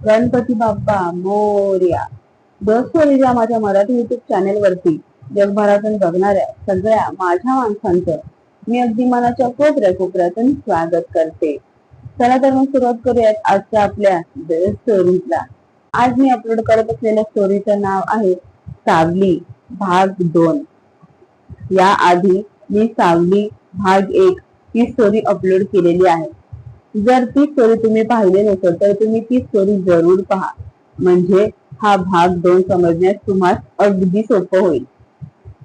गणपती बाप्पा मोर्या. दसवरीच्या माझ्या मराठी युट्यूब चॅनेलवरती जगभरातून बघणाऱ्या सगळ्या माझ्या माणसांचं मी अगदी मनाच्या कोपऱ्या कोपऱ्यातून स्वागत करते. चला तर मग सुरुवात करूयात आजच्या आपल्या स्टोरीजला आज मी अपलोड करत असलेल्या स्टोरीचं नाव आहे सावली भाग दोन. या आधी मी सावली भाग एक ही स्टोरी अपलोड केलेली आहे. जर ती स्टोरी तुम्ही पाहिली नसेल तर तुम्ही ती स्टोरी जरूर पहा. म्हणजे हा भाग दोन समजण्यास तुम्हाला अगदी सोपं होईल.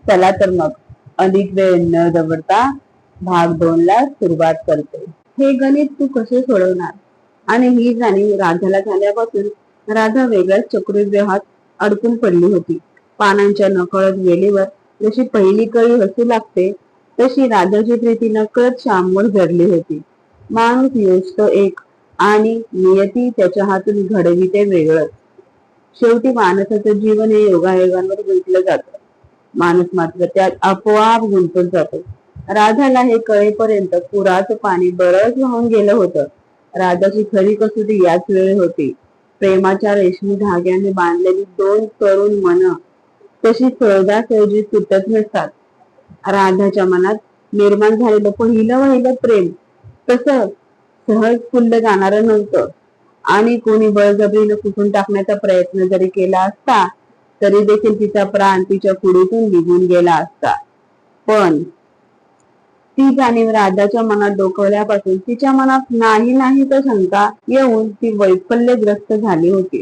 चला तर मग अधिक वेळ न दवडता भाग दोन ला सुरुवात करते. हे गणित तू कसे सोडवणार? आणि ही जाणीव राधाला झाल्यापासून राधा वेगळ्याच चक्रव्यूहात अडकून पडली होती. पानांच्या नकळत वेलीवर जशी पहिली कळी हसू लागते तशी राधाची प्रीती नकळत श्यामवर जडली होती. माणूस तो एक आणि नियती त्याच्या हातून घडविते वेगळंच. शेवटी माणसाचं जीवन हे योगायोगांवर गुंतलं जात. माणूस मात्र त्यात आपोआप गुंतून जातो. राधाला हे कळेपर्यंत पुराचं पाणी बरंच वाहून गेलं होतं. राधाची खरी कसोटी याच वेळी होती. प्रेमाच्या रेशमी धाग्याने बांधलेली दोन तरुण मन तशी सहजासहजी सुटत नसतात. राधाच्या मनात निर्माण झालेलं पहिलं वहिलं प्रेम तसं सहज फुललं जाणार नव्हतं. आणि कोणी बळजबरीनं कुठून टाकण्याचा प्रयत्न जरी केला असता तरी देखील तिचा प्राण तिच्या कुडीतून निघून गेला असता. पण ती जाणीव राधाच्या मनात डोकवल्यापासून तिच्या मनात नाही नाही तर शंका येऊन ती वैफल्यग्रस्त झाली होती.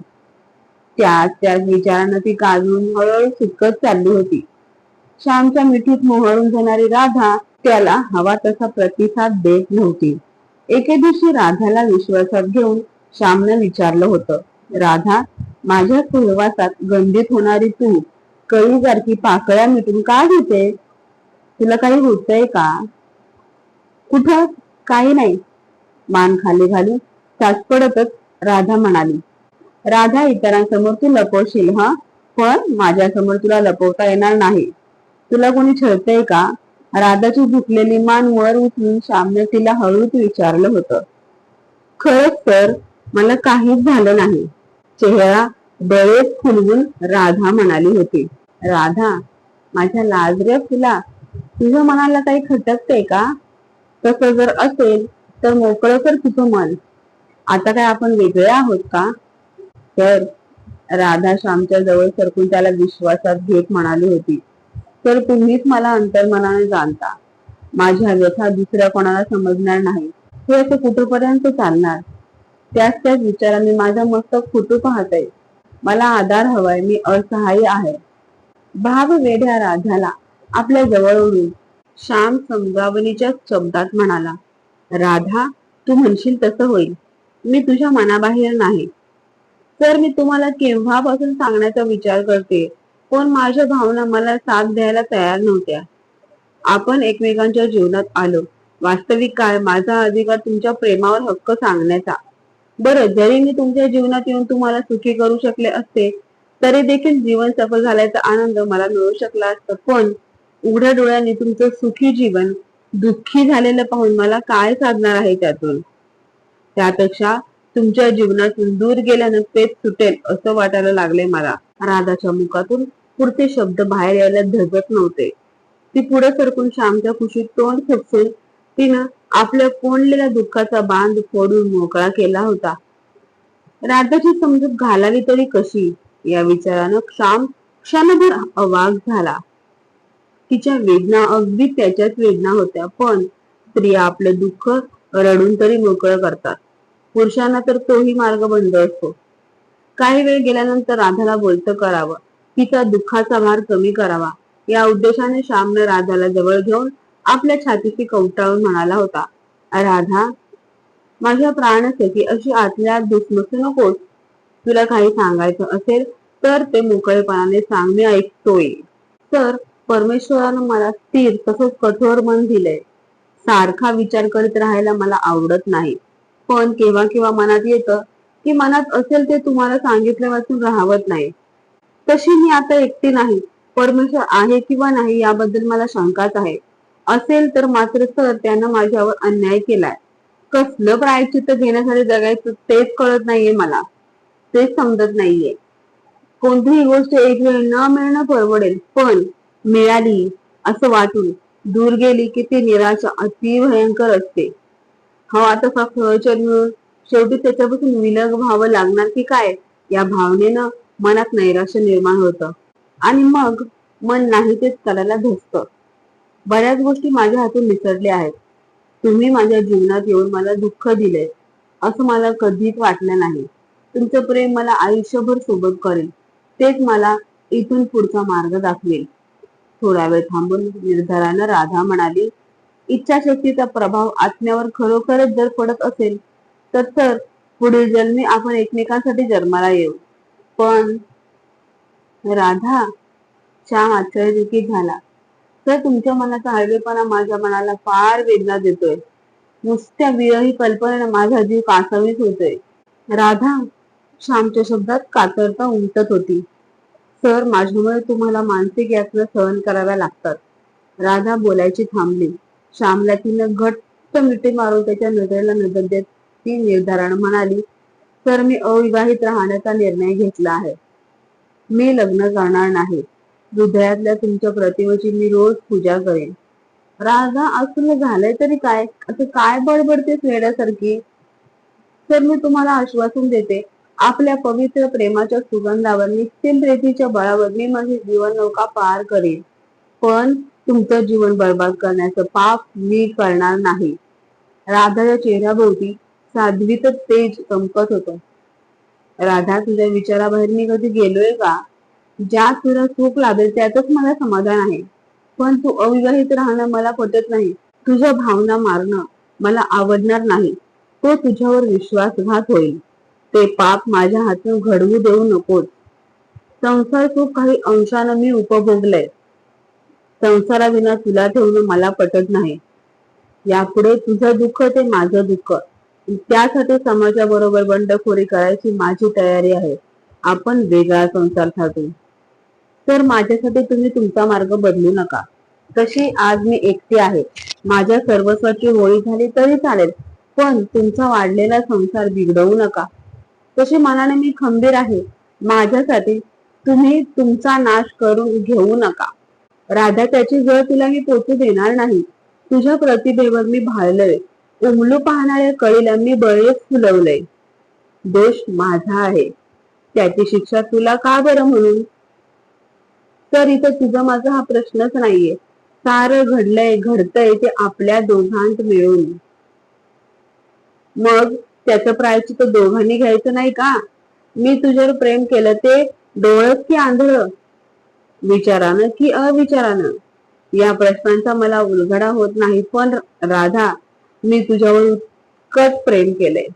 त्याच त्याच विचारानं ती काजून हळूहळू सुटकत चालली होती. श्यामच्या मिठीत मोहळून जाणारी राधा त्याला हवा तसा प्रतिसाद देत नव्हती. एके दिवशी राधाला विश्वासात घेऊन श्यामनं विचारलं होतं राधा माझ्या सहवासात गंधित होणारी तू कळीसारखी पाकळ्या मिटून का घेते? तुला काही होतंय का? कुठं? काही नाही. मान खाली घालून साचपडतच राधा म्हणाली राधा इतरांसमोर तू लपवशील हा? पण माझ्यासमोर तुला लपवता येणार नाही. तुला कोणी छळतंय का? राधाची झुकलेली मान वर उचलून श्यामने तिला हळूच विचारलं होतं. खरंच तर मला काहीच झालं नाही. चेहरा डळेत फुलवून राधा म्हणाली होती. राधा माझ्या लाजऱ्या फुला तुझ्या मनाला काही खटकते का? तसं जर असेल तर मोकळं कर तुझं मन. आता काय आपण वेगळे आहोत का? तर राधा श्यामच्या जवळ सरकून त्याला विश्वासात घेत म्हणाली होती. तर तुम्हीच मला अंतर्मनाने जाणता. माझ्या व्यथा दुसऱ्या कोणाला समजणार नाही. हे असं कुठपर्यंत चालणार? त्याच त्याच विचाराने माझं मस्तक फुटू आहे मला आधार हवाय मी असहाय्य आहे. भाव वेढ्या राधाला आपल्या जवळ ओढून श्याम समजावणीच्या शब्दात म्हणाला राधा तू म्हणशील तसं होईल. मी तुझ्या मनाबाहेर नाही. तर मी तुम्हाला केव्हापासून सांगण्याचा विचार करते? पण माझ्या भावना मला साथ द्यायला तयार नव्हत्या. आपण एकमेकांच्या जीवनात आलो. वास्तविक काय माझा अधिकार तुमच्या प्रेमावर हक्क सांगण्याचा. बरं जरी मी तुमच्या जीवनात येऊन तुम्हाला सुखी करू शकले असते तरी देखील जीवन सफल झाल्याचा आनंद मला मिळू शकला असता. पण उघड्या डोळ्यांनी तुमचं सुखी जीवन दुःखी झालेलं पाहून मला काय साधणार आहे त्यातून? त्यापेक्षा तुमच्या जीवनातून दूर गेल्यानं तेच सुटेल असं वाटायला लागले मला. राधाच्या मुखातून पुढचे शब्द बाहेर यायला धगत नव्हते. ती पुढे सरकून श्यामच्या खुशीत तोंड फुटसून तिनं आपल्या कोंडलेल्या दुःखाचा बांध फोडून मोकळा केला होता. राधाची समजूत घालावी तरी कशी? या विचारानं श्याम क्षणभर अवाक झाला. तिच्या वेदना अगदी त्याच्याच वेदना होत्या पण स्त्रिया आपलं दुःख रडून तरी मोकळं करतात. पुरुषांना तर तोही मार्ग बंद असतो. काही वेळ गेल्यानंतर राधाला बोलतं करावं. तिचा दुःखाचा भार कमी करावा. या उद्देशाने श्यामने राधाला जवळ घेऊन आपल्या छातीशी कवटाळून म्हणाला होता राधा माझ्या प्राणसखी अशी आतल्या दुसमसू नकोस. तुला काही सांगायचं असेल तर ते मोकळेपणाने सांग मी ऐकतोय. तर परमेश्वरानं मला स्थिर तसंच कठोर मन दिलंय. सारखा विचार करीत राहायला मला आवडत नाही. पण केव्हा केव्हा मनात येतं की मनात असेल ते तुम्हाला सांगितल्यापासून राहावत राहवत नाही. तशी मी आता एकटी नाही. परमेश्वर आहे किंवा नाही याबद्दल मला शंकाच आहे. असेल तर मात्र सर त्यानं माझ्यावर अन्याय केलाय. कसलं प्रायचित्त घेण्यासाठी जगायचं तेच कळत नाहीये मला. तेच समजत नाहीये. कोणतीही गोष्ट एक वेळ न मिळणं परवडेल पण मिळाली असं वाटून दूर गेली की ती निराशा अति भयंकर असते. हवा तसा फळचर मिळून शेवटी त्याच्यापासून विलग व्हावं लागणार की काय? या भावनेनं मनात नैराश्य निर्माण होतं. आणि मग मन नाही तेच करायला धसत. बऱ्याच गोष्टी माझ्या हातून निसरल्या आहेत. तुम्ही माझ्या जीवनात येऊन मला दुःख दिले असं मला कधीच वाटलं नाही. तुमचं प्रेम मला आयुष्यभर सोबत करेल. तेच मला इथून पुढचा मार्ग दाखवेल. थोडा वेळ थांबून निर्धारानं राधा म्हणाली इच्छाशक्तीचा प्रभाव आत्म्यावर खरोखरच जर पडत असेल तर तर पुढील जन्मी आपण एकमेकांसाठी जन्माला येऊ. पण राधा श्याम आश्चर्यचकित झाला. तर तुमच्या मनाचा हळवेपणा माझ्या मनाला फार वेदना देतोय. नुसत्या विरही कल्पनेनं माझा जीव कासावीस होतोय. राधा श्यामच्या शब्दात कातरता उमटत होती. सर माझ्यामुळे तुम्हाला मानसिक यातना सहन कराव्या लागतात. राधा बोलायची थांबली. श्यामला तिनं घट्ट मिठी मारून त्याच्या नजरेला नजर देत ती निर्धारण म्हणाली सर मी अविवाहित राहण्याचा निर्णय घेतला आहे. मी लग्न करणार नाही. हृदयातल्या तुमच्या प्रतिमेची मी रोज पूजा करेन. राधा असं झालंय तरी काय? असं काय बडबडतेस वेड्यासारखी? तर मी तुम्हाला आश्वासन देते आपल्या पवित्र प्रेमाच्या सुगंधावर निश्चित प्रेतीच्या बळावर मी माझी जीवन नौका पार करेन. पण तुमचं जीवन बर्बाद करण्याचं पाप मी करणार नाही. राधाच्या चेहऱ्याभोवती साध्वीत तेज चमकत होत. राधा तुझ्या विचाराबाहेर मी कधी गेलोय का? ज्या तुला सुख लाभेल त्यातच मला समाधान आहे. पण तू अविवाहित राहणं मला पटत नाही. तुझ्या भावना मारणं मला आवडणार नाही. तो तुझ्यावर विश्वासघात होईल. ते पाप माझ्या हातून घडवू देऊ नकोस संसार सुख काही अंशानं मी उपभोगलंय. संसाराविना तुला ठेवणं मला पटत नाही. यापुढे तुझं दुःख ते माझं दुःख. त्यासाठी समाजाबरोबर बंडखोरी करायची माझी तयारी आहे. आपण वेगळा संसार थाटू तर माझ्यासाठी तुम्ही तुमचा मार्ग बदलू नका. तशी आज मी एकटी आहे. माझ्या सर्वस्वाची होळी झाली तरी चालेल पण तुमचा वाढलेला संसार बिघडवू नका. तशी मनाने मी खंबीर आहे. माझ्यासाठी तुम्ही तुमचा नाश करून घेऊ नका. राधा त्याची जळ तिला मी पोचू देणार नाही. तुझ्या प्रतिभेवर मी भाळलंय उमलू पाहणाऱ्या कळीला मी बळेच फुलवलंय. दोष माझा आहे. त्याची शिक्षा तुला का बरं म्हणून? तर इथं तुझा माझा हा प्रश्नच नाहीये. सारं घडलंय घडतंय ते आपल्या दोघांत मिळून. मग त्याचं प्रायचित दोघांनी घ्यायचं नाही का? मी तुझ्यावर प्रेम केलं ते डोळस की आंधळ? विचारानं की अविचारानं? या प्रश्नांचा मला उलगडा होत नाही. पण राधा मी तुझ्यावर उत्कट प्रेम केलंय.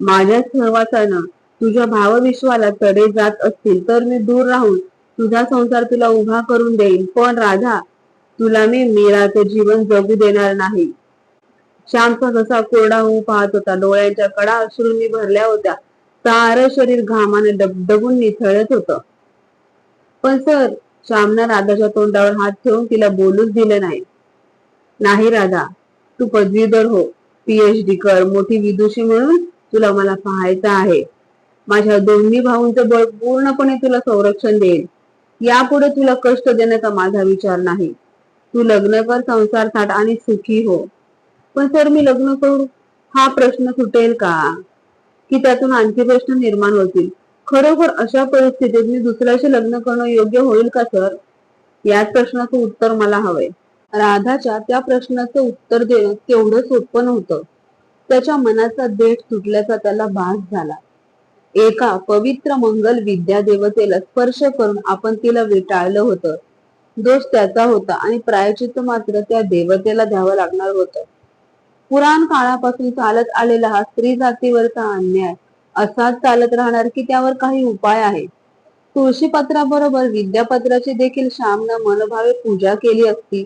माझ्या सहवासानं तुझ्या भावविश्वाला तडे जात असतील तर मी दूर राहून तुझा संसार तुला उभा करून देईन. पण राधा तुला मी मीराचं जीवन जगू देणार नाही. श्यामचा जसा कोरडा होऊ पाहत होता डोळ्यांच्या कडा अश्रूंनी भरल्या होत्या सारं शरीर घामाने डबडबून निथळत होतं. पण सर श्यामनं राधाच्या तोंडावर हात ठेवून तिला बोलूच दिलं नाही. नाही राधा तू पदवीधर हो. पीएचडी कर. मोठी विदुषी म्हणून तुला मला पाहायचं आहे. माझ्या दोन्ही भाऊंचं बळ पूर्णपणे तुला संरक्षण देईल. यापुढे तुला कष्ट देण्याचा माझा विचार नाही. तू लग्न कर संसार थाट आणि सुखी हो. पण सर मी लग्न करू? हा प्रश्न सुटेल का? की त्यातून आणखी प्रश्न निर्माण होतील. खरोखर अशा परिस्थितीत मी दुसऱ्याशी लग्न करणं योग्य होईल का सर? याच प्रश्नाचं उत्तर मला हवंय. राधाच्या त्या प्रश्नाचं उत्तर देणं तेवढं सोपं नव्हतं. त्याच्या मनाचा देठ सुटल्याचा त्याला भास झाला. एका पवित्र मंगल विद्या देवतेला स्पर्श करून आपण तिला विटाळलं होतं. दोष त्याचा होता आणि प्रायचित्त मात्र त्या देवतेला द्यावं लागणार होतं. पुराण काळापासून चालत आलेला हा स्त्री जातीवरचा अन्याय असाच चालत राहणार की त्यावर काही उपाय आहे? तुळशी पत्राबरोबर विद्यापत्राची देखील श्यामनं मनभावे पूजा केली असती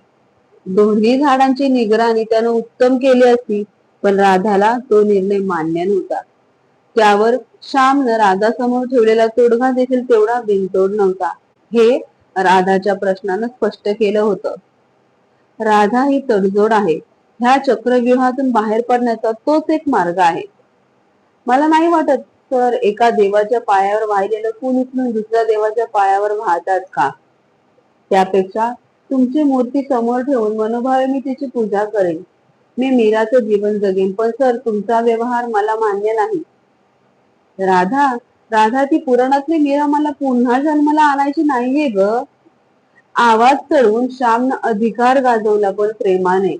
दोन्ही झाडांची निगराणी त्यानं उत्तम केली असती पण राधाला तो निर्णय मान्य नव्हता. त्यावर श्यामनं राधासमोर ठेवलेला तोडगा देखील तेवढा बिनतोड नव्हता. हे राधाच्या प्रश्नानं स्पष्ट केलं होतं. राधा ही तडजोड आहे. ह्या चक्रव्यूहातून बाहेर पडण्याचा तोच एक मार्ग आहे. मला नाही वाटत सर एका देवाच्या पायावर वाहिलेलं फूल उचलून दुसऱ्या देवाच्या पायावर वाहतात का? त्यापेक्षा तुमची मूर्ती समोर ठेवून मनोभावे मी तिची पूजा करेन. मी मीराचं जीवन जगेन पण सर तुमचा व्यवहार मला मान्य नाही. राधा राधा ती पुराणातली मीरा मला पुन्हा जन्माला आणायची नाहीये ग. आवाज चढवून श्यामनं अधिकार गाजवला पण प्रेमाने.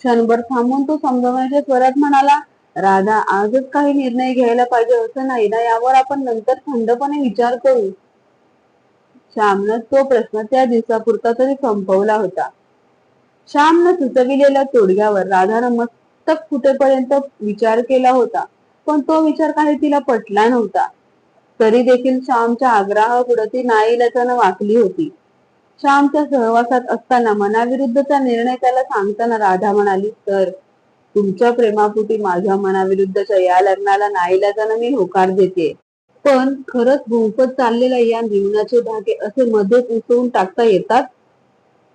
क्षणभर थांबून तो समजवण्याच्या स्वरात म्हणाला राधा आजच काही निर्णय घ्यायला पाहिजे असं नाही ना यावर आपण नंतर थंडपणे विचार करू. श्यामनं तो प्रश्न त्या दिवसापुरता तरी संपवला होता. श्यामनं सुचविलेल्या तोडग्यावर राधानं मस्तक फुटेपर्यंत विचार केला होता पण तो विचार काही तिला पटला नव्हता. तरी देखील श्यामच्या आग्रहापुढे ती नाईलाजानं वाकली होती. श्यामच्या सहवासात असताना मनाविरुद्धचा निर्णय त्याला सांगताना राधा म्हणाली तर तुमच्या प्रेमापुटी माझ्या मनाविरुद्धच्या या लग्नाला नाईलाजानं मी होकार देते. पण खरंच गुंफत चाललेल्या या जीवनाचे धागे असे मध्येच उसवून टाकता येतात.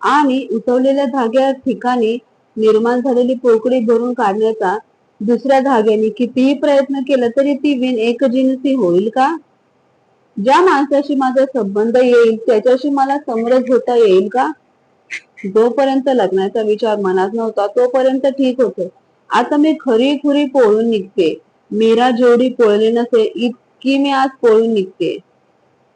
आणि उसवलेल्या धाग्या ठिकाणी निर्माण झालेली पोकळी भरून काढण्याचा दुसऱ्या धाग्याने कितीही प्रयत्न केला तरी ती विण एकजिनसी होईल का? ज्या माणसाशी माझा संबंध येईल त्याच्याशी मला समरस होता येईल का? जोपर्यंत लग्नाचा विचार मनात नव्हता तोपर्यंत ठीक होते. आता मी खरी खुरी पोळून निघते. मीरा जेवढी पोळली नसे की मी आज पळून निघते.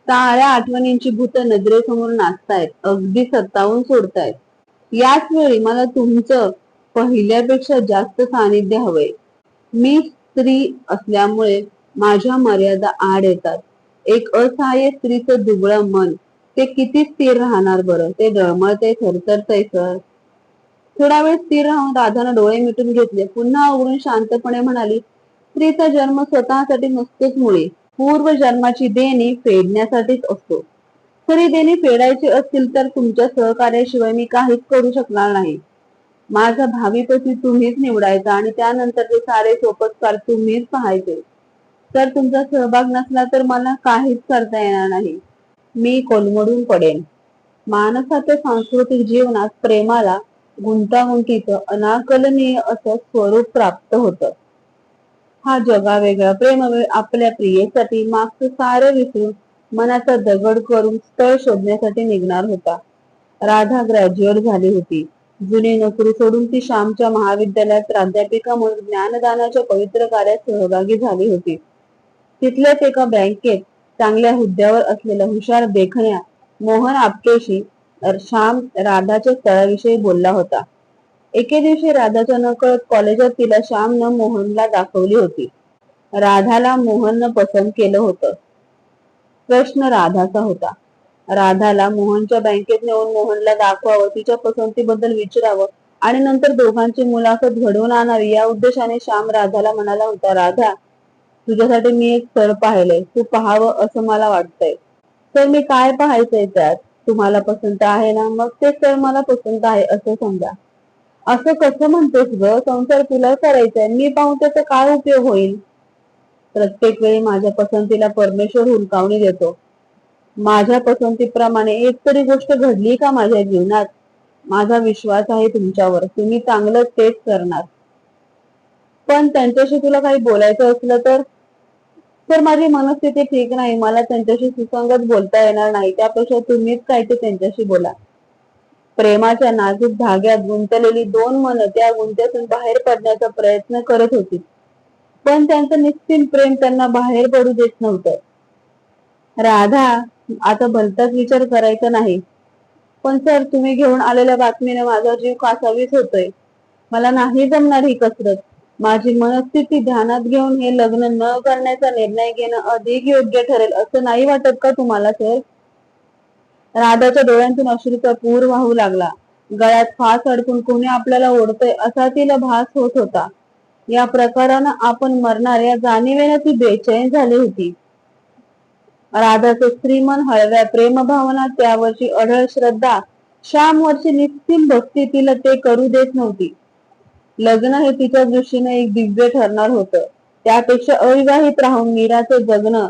साऱ्या आठवणींची भूत नजरेसमोर नाचतायत अगदी सत्तावून सोडतायत. याच वेळी मला तुमचं पहिल्यापेक्षा जास्त सानिध्य हवंय. मी स्त्री असल्यामुळे माझ्या मर्यादा आड येतात. एक असहाय्य स्त्रीचं दुबळं मन ते किती स्थिर राहणार बरं? ते डळमळते थरथरतय सर. थोडा वेळ स्थिर राहून राधानं डोळे मिटून घेतले. पुन्हा उघडून शांतपणे म्हणाली स्त्रीचा जन्म स्वतःसाठी नसतोच मुळे पूर्व जन्माची देणी फेडण्यासाठीच असतो. खरी देणी फेडायची असतील तर तुमच्या सहकार्याशिवाय मी काहीच करू शकणार नाही. माझा भावी पती तुम्हीच निवडायचा आणि त्यानंतरचे सारे सोपस्कार तुम्हीच पाहायचे. तर तुमचा सहभाग नसला तर मला काहीच करता येणार नाही. मी कोलमडून पडेन. माणसाच्या सांस्कृतिक जीवनात प्रेमाला गुंतागुंतीचं अनाकलनीय असं स्वरूप प्राप्त होतं. हा जगा वेगळा. प्रेम आपल्या प्रियेसाठी मागचं सारं विसरून मनाचा दगड करून स्थळ शोधण्यासाठी निघणार होता. राधा ग्रॅज्युएट झाली होती. जुनी नोकरी सोडून ती श्यामच्या महाविद्यालयात प्राध्यापिका म्हणून ज्ञानदानाच्या पवित्र कार्यात सहभागी झाली होती. तिथल्याच एका बँकेत चांगल्या हुद्द्यावर असलेला हुशार देखण्या मोहन आपटेशी श्याम राधाच्या स्थळाविषयी बोलला होता. एके दिवशी राधाच्या नकळत कॉलेजात तिला श्यामनं मोहनला दाखवली होती. राधाला मोहननं पसंत केलं होतं. प्रश्न राधाचा होता. राधाला मोहनच्या बँकेत नेऊन मोहनला दाखवावं तिच्या पसंतीबद्दल विचारावं आणि नंतर दोघांची मुलाखत घडवून आणावी या उद्देशाने श्याम राधाला म्हणाला होता राधा तुझ्यासाठी मी एक स्थळ पाहिलंय. तू पाहावं असं मला वाटतंय. तर मी काय पाहायचंय त्यात? तुम्हाला पसंत आहे ना? मग ते स्थळ मला पसंत आहे असं समजा. असं कसं म्हणतेस ग? संसार तुला करायचाय. मी पाहून त्याचा काय उपयोग होईल? प्रत्येक वेळी माझ्या पसंतीला परमेश्वर हुलकावणी देतो. माझ्या पसंतीप्रमाणे एक तरी गोष्ट घडली का माझ्या जीवनात? माझा विश्वास आहे तुमच्यावर. तुम्ही चांगलं तेच करणार. पण त्यांच्याशी तुला काही बोलायचं असलं तर? तर माझी मनस्थिती ठीक नाही. मला त्यांच्याशी सुसंगत बोलता येणार नाही. त्यापेक्षा तुम्हीच काय ते त्यांच्याशी बोला. प्रेमाच्या नाजूक धाग्यात गुंतलेली दोन मन त्या गुंत्यातून बाहेर पडण्याचा प्रयत्न करत होती. पण त्यांचं निश्चित प्रेम त्यांना बाहेर पडू देत नव्हतं. राधा आता भलताच विचार करायचा नाही. पण सर तुम्ही घेऊन आलेल्या बातमीने माझा जीव कासावीस होतोय. मला नाही जमणार ही कसरत. माझी मनस्थिती ध्यानात घेऊन हे लग्न न करण्याचा निर्णय घेणं अधिक योग्य ठरेल असं नाही वाटत का तुम्हाला सर? राधाच्या डोळ्यांतून अश्रूचा पूर वाहू लागला. गळ्यात फास अडकून कोणी आपल्याला ओढतोय असा तिला भास होत होता. या प्रकारानं आपण मरणार या जाणीवेनं ती बेचैन झाली होती. राधाचं श्रीमन हळव्या प्रेमभावना त्यावरची अढळ श्रद्धा श्यामवरची निस्तीम भक्ती तिला ते करू देत नव्हती. लग्न हे तिच्या दृष्टीने एक दिव्य ठरणार होतं. त्यापेक्षा अविवाहित राहून मीराचं जगणं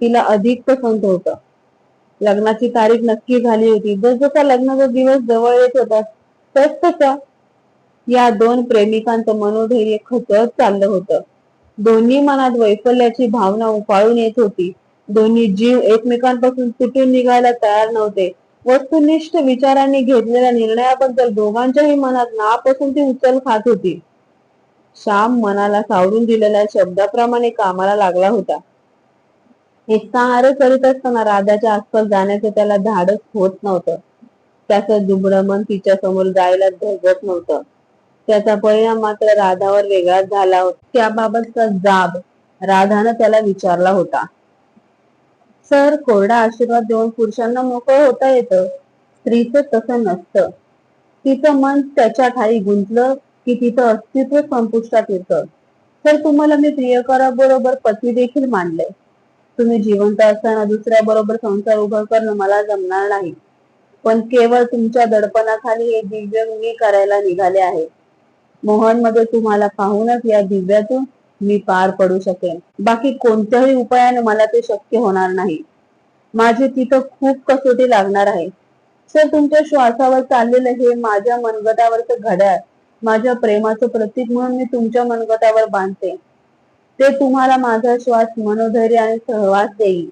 तिला अधिक पसंत होतं. लग्नाची तारीख नक्की झाली होती. जसजसा लग्नाचा दिवस जवळ येत होता तस तसा या दोन प्रेमिकांचं मनोधैर्य खचत चाललं होतं. दोन्ही मनात वैफल्याची भावना उफाळून येत होती. दोन्ही जीव एकमेकांपासून तुटून निघायला तयार नव्हते. वस्तुनिष्ठ विचारांनी घेतलेल्या निर्णयाबद्दल दोघांच्याही मनात नापसंती उचल खात होती. श्याम मनाला सावरून दिलेल्या शब्दाप्रमाणे कामाला लागला होता. निस्तार करीत असताना राधाच्या आसपास जाण्याचं त्याला धाडस होत नव्हतं. त्याचं दुबळं मन तिच्या समोर जायला धगत नव्हतं. त्याचा परिणाम मात्र राधावर वेगळाच झाला होता. त्याबाबतचा जाब राधानं त्याला विचारला होता. सर कोरडा आशीर्वाद देऊन पुरुषांना मोकळं होता येतं? स्त्रीचं तसं नसतं. तिचं मन त्याच्या ठाई गुंतलं की तिचं अस्तित्व संपुष्टात येतं. तर तुम्हाला मी प्रियकराबरोबर पती देखील मानलंय. तुम्ही जिवंत असताना दुसऱ्या बरोबर संसार उभा करणं मला जमणार नाही. पण केवळ तुमच्या दडपणाखाली हे दिव्य मी करायला निघाले आहे. मोहनमध्ये तुम्हाला पाहूनच या दिव्यातून मी पार पडू शकेन. बाकी कोणत्याही उपायाने मला ते शक्य होणार नाही. माझी तिथं खूप कसोटी लागणार आहे. सर तुमच्या श्वासावर चाललेलं हे माझ्या मनगटावरचं घड्याळ माझ्या प्रेमाचं प्रतीक म्हणून मी तुमच्या मनगटावर बांधते. ते तुम्हाला माझा श्वास मनोधैर्य आणि सहवास देईल.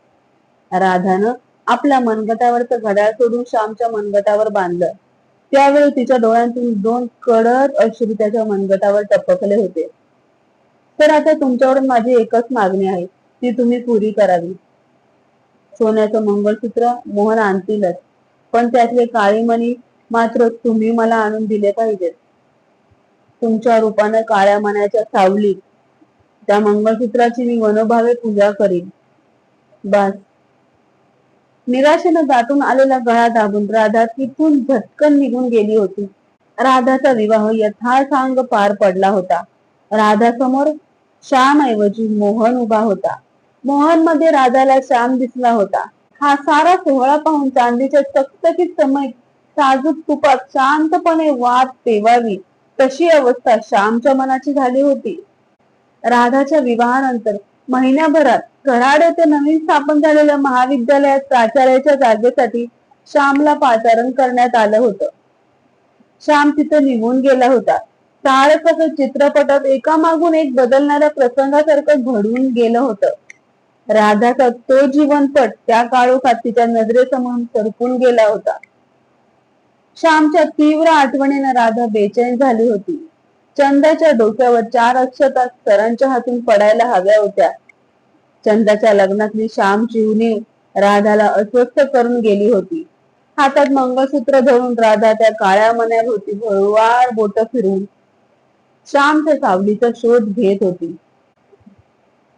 राधानं आपल्या मनगटावरचं घड्याळ सोडून श्यामच्या मनगटावर बांधलं. त्यावेळी तिच्या डोळ्यांतून दोन कडक अश्रू त्याच्या मनगटावर टपकले होते. तर आता तुमच्याकडून माझी एकच मागणी आहे ती तुम्ही पुरी करावी. सोन्याचं मंगळसूत्र मोहन आणतीलच पण त्यातले काळी मणी मात्र तुम्ही मला आणून दिले पाहिजेत. तुमच्या रूपानं काळ्या मनाच्या सावलीत त्या मंगळसूत्राची मी मनोभावे पूजा करीन. बस. निराशेनं दाटून आलेला गळा दाबून राधा तिथून झटकन निघून गेली होती. राधाचा विवाह यथासांग पार पडला होता. राधा समोर श्याम ऐवजी मोहन उभा होता. मोहनमध्ये राधाला श्याम दिसला होता. हा सारा सोहळा पाहून चांदीच्या चकचकीत समय साजूक तुपात शांतपणे वाद पेवावी तशी अवस्था श्यामच्या मनाची झाली होती. राधाच्या विवाहानंतर महिन्याभरात कराड येथे नवीन स्थापन झालेल्या महाविद्यालयात प्राचार्याच्या जागेसाठी श्यामला पाचारण करण्यात आलं होतं. श्याम तिथं निघून गेला होता. सारं चित्रपटात एकामागून एक बदलणाऱ्या प्रसंगासारखं घडून गेलं होतं. राधाचा तो जीवनपट त्या काळोखात तिच्या नजरेसमोर सरकून गेला होता. श्यामच्या तीव्र आठवणीनं राधा बेचैन झाली होती. चंदाच्या डोक्यावर चार अक्षता सरांच्या हातून पडायला हव्या होत्या. चंदाच्या लग्नातली श्याम उणीव राधाला अस्वस्थ करून गेली होती. हातात मंगळसूत्र धरून राधा त्या काळ्या मन्याभोवती भरवार बोट फिरून श्यामच्या सावलीचा शोध घेत होती.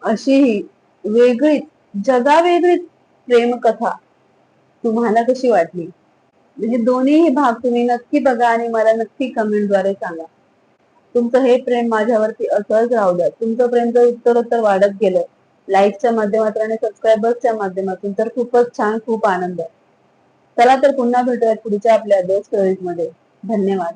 अशी ही वेगळीच जगावेगळीच प्रेमकथा तुम्हाला कशी वाटली? म्हणजे दोन्हीही भाग तुम्ही नक्की बघा आणि मला नक्की कमेंटद्वारे सांगा. तुमचं हे प्रेम माझ्यावरती असंच राहू द्या. तुमचं प्रेम जर उत्तरोत्तर वाढत गेलं लाईकच्या माध्यमातून आणि सबस्क्रायबर्सच्या माध्यमातून तर खूपच छान खूप आनंद चला तर पुन्हा भेटूयात पुढच्या आपल्या दोस्त स्टोरीजमध्ये. धन्यवाद.